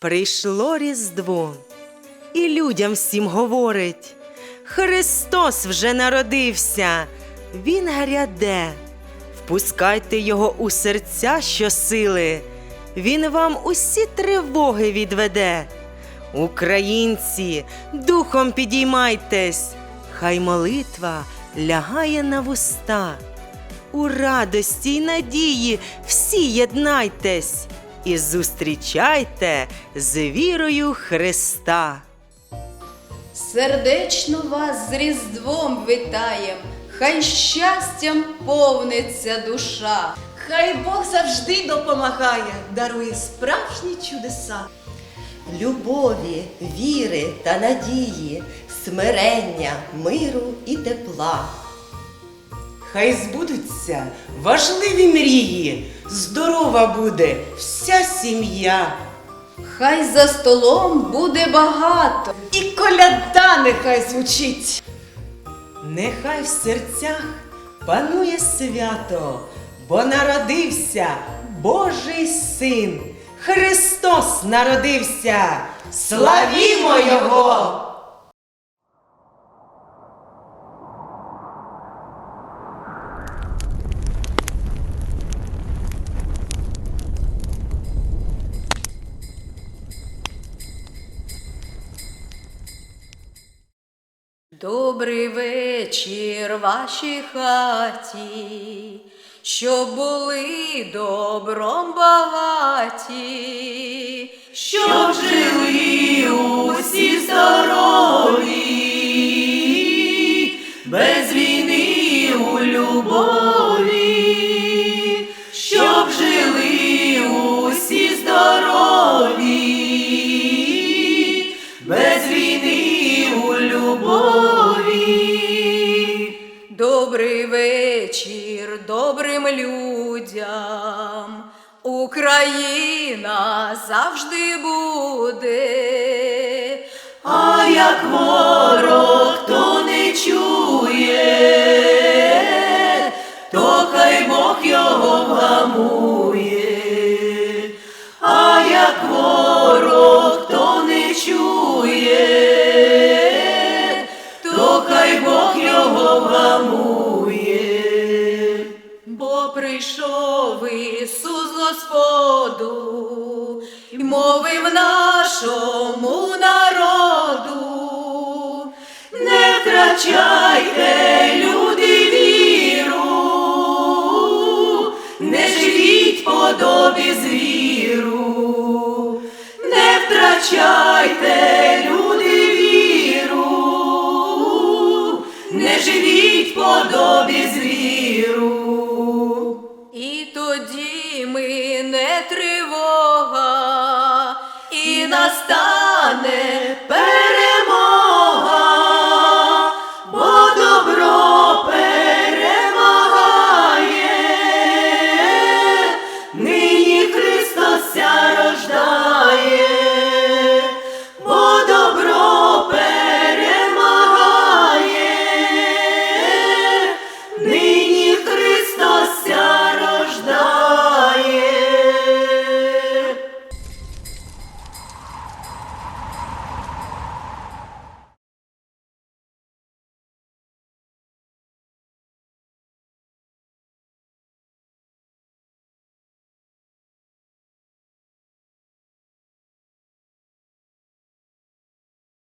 Прийшло Різдво, і людям всім говорить: Христос вже народився, Він гряде. Впускайте його у серця щосили, Він вам усі тривоги відведе. Українці, духом підіймайтесь, хай молитва лягає на вуста. У радості й надії всі єднайтесь і зустрічайте з вірою Христа. Сердечно вас з Різдвом вітаєм, хай щастям повниться душа. Хай Бог завжди допомагає, дарує справжні чудеса. любові, віри та надії, смирення, миру і тепла. Хай збудуться важливі мрії, здорова буде вся сім'я. Хай за столом буде багато. І коляда нехай звучить. Нехай в серцях панує свято, бо народився Божий син. Христос народився. Славімо Його! Добрий вечір вашій хаті, щоб були добром багаті, щоб жили Добрий вечір добрим людям. Україна завжди буде. А як ворог то не чує, то хай Бог його вгамує. А як ворог прийшов Ісус Господу і мовив нашому народу. Не втрачайте, люди, віру, не живіть подобі звіру, не втрачайте, настане перемога.